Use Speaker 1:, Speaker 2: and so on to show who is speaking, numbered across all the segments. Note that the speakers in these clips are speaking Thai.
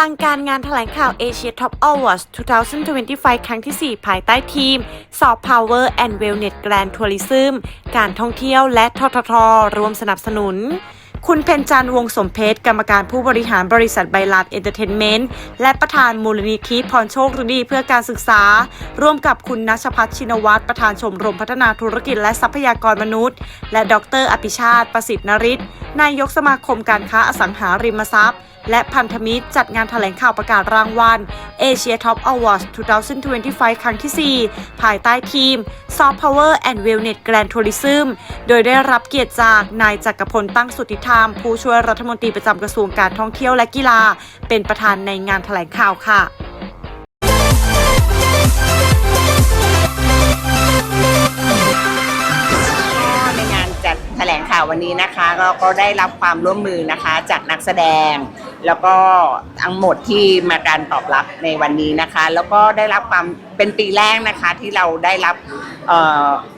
Speaker 1: ลังการงานแถลงข่าว Asia Top Awards 2025 ครั้งที่ 4 ภายใต้ทีม Soft Power and Wellness Grand Tourism การท่องเที่ยวและทททรวมสนับสนุน คุณเพนจันทร์วงสมเพชรกรรมการผู้บริหารบริษัทไบลัดเอนเตอร์เทนเมนต์และประธานมูลนิธิพรโชคฤดีเพื่อการศึกษา ร่วมกับคุณนัชพัฒน์ชินวัตรประธานชมรมพัฒนาธุรกิจและทรัพยากรมนุษย์ และดร อภิชาติประสิทธิ์นริศนายกสมาคมการค้าอสังหาริมทรัพย์ และพันธมิตรจัดงานแถลงข่าวประกาศรางวัล Asia Top Awards 2025 ครั้งที่ 4 ภายใต้ทีม Soft Power and Wellness Grand Tourism โดยได้รับเกียรติจากนายจักรพลตั้งสุทธรรม ผู้ช่วยรัฐมนตรีประจำกระทรวงการท่องเที่ยวและกีฬา เป็นประธานในงานแถลงข่าวค่ะ
Speaker 2: ในงานจัดแถลงข่าววันนี้นะคะเราก็ได้รับความร่วมมือนะคะจากนักแสดง แล้วก็ทั้งหมดที่มาการตอบรับในวันนี้นะคะ แล้วก็ได้รับความเป็นปีแรกนะคะที่เราได้รับ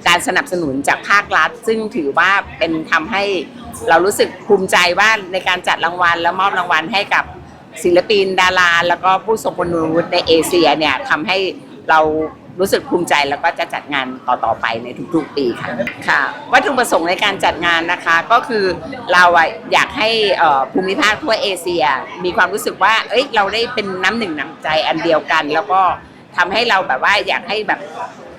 Speaker 2: การสนับสนุนจากภาครัฐ ซึ่งถือว่าเป็นทำให้เรารู้สึกภูมิใจว่าในการจัดรางวัล และมอบรางวัลให้กับศิลปินดารา แล้วก็ผู้ทรงคุณวุฒิในเอเชียเนี่ยทำให้เรา รู้สึกภูมิใจแล้วก็จะจัดงานต่อๆไปในทุกๆปีค่ะค่ะ วัตถุประสงค์ในการจัดงานนะคะก็คือเราอยากให้ภูมิภาคทั่วเอเชีย มีความรู้สึกว่าเอ้ยเราได้เป็นน้ำหนึ่งน้ำใจอันเดียวกัน แล้วก็ทำให้เราแบบว่าอยากให้แบบ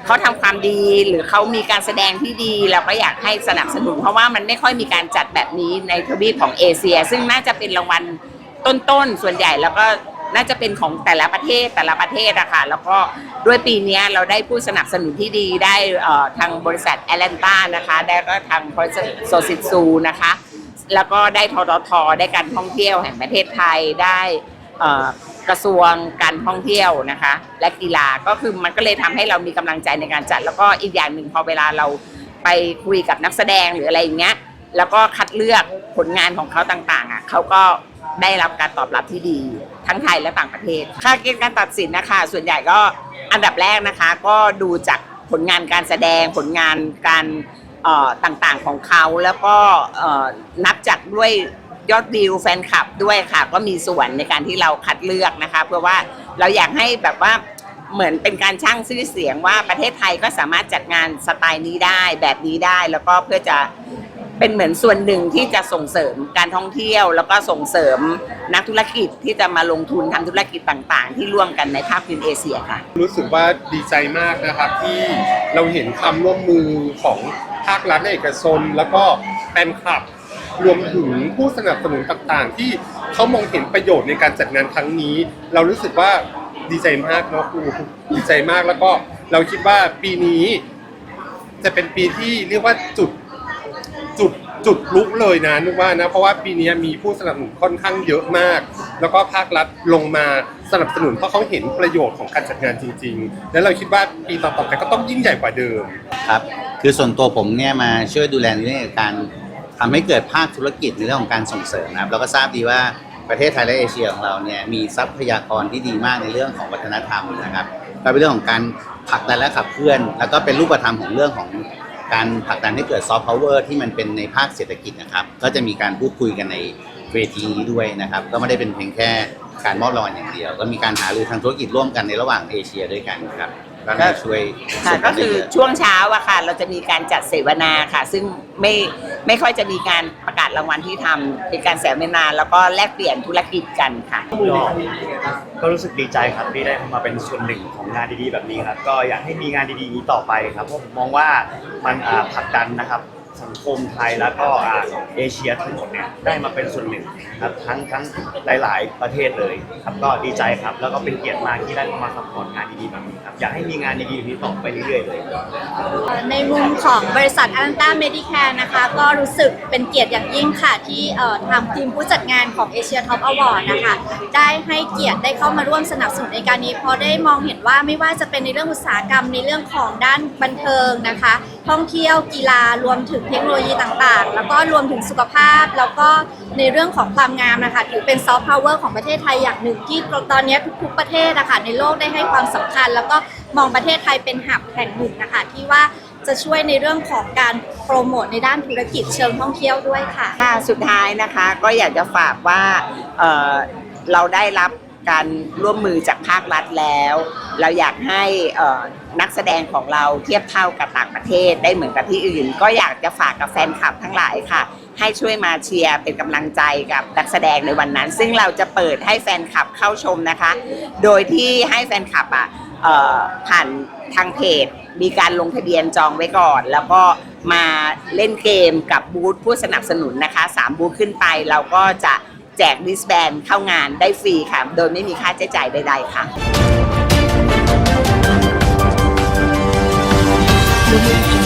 Speaker 2: เขาทำความดีหรือเขามีการแสดงที่ดีเราก็อยากให้สนับสนุนเพราะว่ามันไม่ค่อยมีการจัดแบบนี้ในทวีปของเอเชีย ซึ่งน่าจะเป็นรางวัลต้นๆ ส่วนใหญ่แล้วก็ น่าจะเป็นของแต่ละประเทศแต่ละประเทศอะค่ะแล้วก็ด้วยปีนี้เราได้ผู้สนับสนุนที่ดีได้ทางบริษัทแอตแลนตานะคะ ได้ก็ทางบริษัทโซซิซูนะคะ แล้วก็ได้ทททได้การท่องเที่ยวแห่งประเทศไทยได้กระทรวงการท่องเที่ยวนะคะ และกีฬาก็คือมันก็เลยทำให้เรามีกำลังใจในการจัด แล้วก็อีกอย่างหนึ่งพอเวลาเราไปคุยกับนักแสดงหรืออะไรอย่างเงี้ยแล้วก็คัดเลือกผลงานของเขาต่างๆอะเขาก็ ได้รับการตอบรับที่ดี ทั้งไทยและต่างประเทศ ค่าเกณฑ์การตัดสินนะคะ ส่วนใหญ่ก็อันดับแรกนะคะ ก็ดูจากผลงานการแสดงผลงานการต่างๆของเขาแล้วก็นับจากด้วยยอดวิวแฟนคลับด้วยค่ะ ก็มีส่วนในการที่เราคัดเลือกนะคะ เพื่อว่าเราอยากให้แบบว่าเหมือนเป็นการช่างชื่อเสียงว่าประเทศไทยก็สามารถจัดงานสไตล์นี้ได้แบบนี้ได้ แล้วก็เพื่อจะ เป็นเหมือนส่วนหนึ่งที่จะส่งเสริมการท่องเที่ยว แล้วก็ส่งเสริมนักธุรกิจที่จะมาลงทุนทำธุรกิจต่างๆ ที่ร่วมกันในภาคพื้นเอเชียค่ะ
Speaker 3: รู้สึกว่าดีใจมากนะครับที่เราเห็นความร่วมมือของภาครัฐและเอกชน แล้วก็แฟนคลับ รวมถึงผู้สนับสนุนต่างๆ ที่เขามองเห็นประโยชน์ในการจัดงานครั้งนี้ เรารู้สึกว่าดีใจมากเนาะครูดีใจมากแล้วก็เราคิดว่าปีนี้ จะเป็นปีที่เรียกว่าจุด จุดจุดลุกเลยนะนึกว่านะเพราะว่าปีนี้มีผู้สนับสนุนค่อนข้างเยอะมาก แล้วก็ภาครัฐลงมาสนับสนุนเพราะเขาเห็นประโยชน์ของการจัดงานจริง ๆ แล้วเราคิดว่าปีต่อๆไปก็ต้องยิ่งใหญ่กว่าเดิม
Speaker 4: ครับคือส่วนตัวผมเนี่ยมาช่วยดูแลในเรื่องการทำให้เกิดภาคธุรกิจในเรื่องของการส่งเสริมนะครับเราก็ทราบดีว่าประเทศไทยและเอเชียของเราเนี่ยมีทรัพยากรที่ดีมากในเรื่องของวัฒนธรรมนะครับก็เป็นเรื่องของการผลักดันและขับเคลื่อน แล้วก็เป็นรูปธรรมของเรื่องของ การผลักดันให้เกิดซอฟต์พาวเวอร์ที่มันเป็นในภาคเศรษฐกิจนะครับ ก็จะมีการพูดคุยกันในเวทีนี้ด้วยนะครับ ก็ไม่ได้เป็นเพียงแค่การมอบรางวัลอย่างเดียว ก็มีการหารือทางธุรกิจร่วมกันในระหว่างเอเชียด้วยกันครับก็น่าช่วย
Speaker 2: ค่ะ
Speaker 4: ส่วน
Speaker 2: ก็
Speaker 4: นได้
Speaker 2: คือ
Speaker 4: เยะ
Speaker 2: ช่วงเช้าอะค่ะ เราจะมีการจัดเสวนาค่ะ ซึ่งไม่ไม่ค่อยจะมีการ ปราศรางวัลที่ทำเป็นการเสวนาแล้วก็แลกเปลี่ยนธุรกิจกันค่ะ
Speaker 5: ก็ก็รู้สึกดีใจครับที่ได้มาเป็นส่วนหนึ่งของงานดีๆแบบนี้ครับ ก็อยากให้มีงานดีๆอย่างนี้ต่อไปครับเพราะผมมองว่ามันอ่าผลักดันนะครับ สังคมไทยแล้วก็เอเชียทั้งหมดเนี่ยได้มาเป็นส่วนหนึ่งครับทั้งทั้งหลาย ๆ ประเทศเลยครับก็ดีใจครับ แล้วก็เป็นเกียรติมากที่ได้มาซัพพอร์ตงานดีๆแบบนี้ครับอยากให้มีงานดีๆแบบนี้ต่อไปเรื่อยๆเลย
Speaker 6: ในมุมของบริษัทอันต้าเมดิแคร์นะคะ ก็รู้สึกเป็นเกียรติอย่างยิ่งค่ะ ที่ทางทีมผู้จัดงานของ Asia Top Award นะคะ ได้ให้เกียรติได้เข้ามาร่วมสนับสนุนในการนี้เพราะได้มองเห็นว่าไม่ว่าจะเป็นในเรื่องอุตสาหกรรมในเรื่องของด้านบันเทิงนะคะ ท่องเที่ยวกีฬารวมถึงเทคโนโลยีต่างๆ แล้วก็รวมถึงสุขภาพ แล้วก็ในเรื่องของความงามนะคะถือเป็นซอฟต์พาวเวอร์ของประเทศไทยอย่างหนึ่งที่ตอนนี้ทุกๆประเทศนะคะในโลกได้ให้ความสำคัญ แล้วก็มองประเทศไทยเป็นหับแห่งหนึ่งนะคะที่ว่าจะช่วยในเรื่องของการโปรโมทในด้านธุรกิจเชิงท่องเที่ยวด้วยค่ะ
Speaker 2: สุดท้ายนะคะก็อยากจะฝากว่าเเราได้รับ การร่วมมือจากภาครัฐแล้ว เราอยากให้นักแสดงของเราเทียบเท่ากับต่างประเทศได้เหมือนกับที่อื่น ก็อยากจะฝากกับแฟนคลับทั้งหลายค่ะ ให้ช่วยมาเชียร์เป็นกำลังใจกับนักแสดงในวันนั้น ซึ่งเราจะเปิดให้แฟนคลับเข้าชมนะคะ โดยที่ให้แฟนคลับอะผ่านทางเพจมีการลงทะเบียนจองไว้ก่อน แล้วก็มาเล่นเกมกับบูธผู้สนับสนุนนะคะสามบูธขึ้นไปเราก็จะ แจกดิสแบนเข้างานได้ฟรีค่ะ โดยไม่มีค่าใช้จ่ายใด ๆ ค่ะ
Speaker 7: Thank you.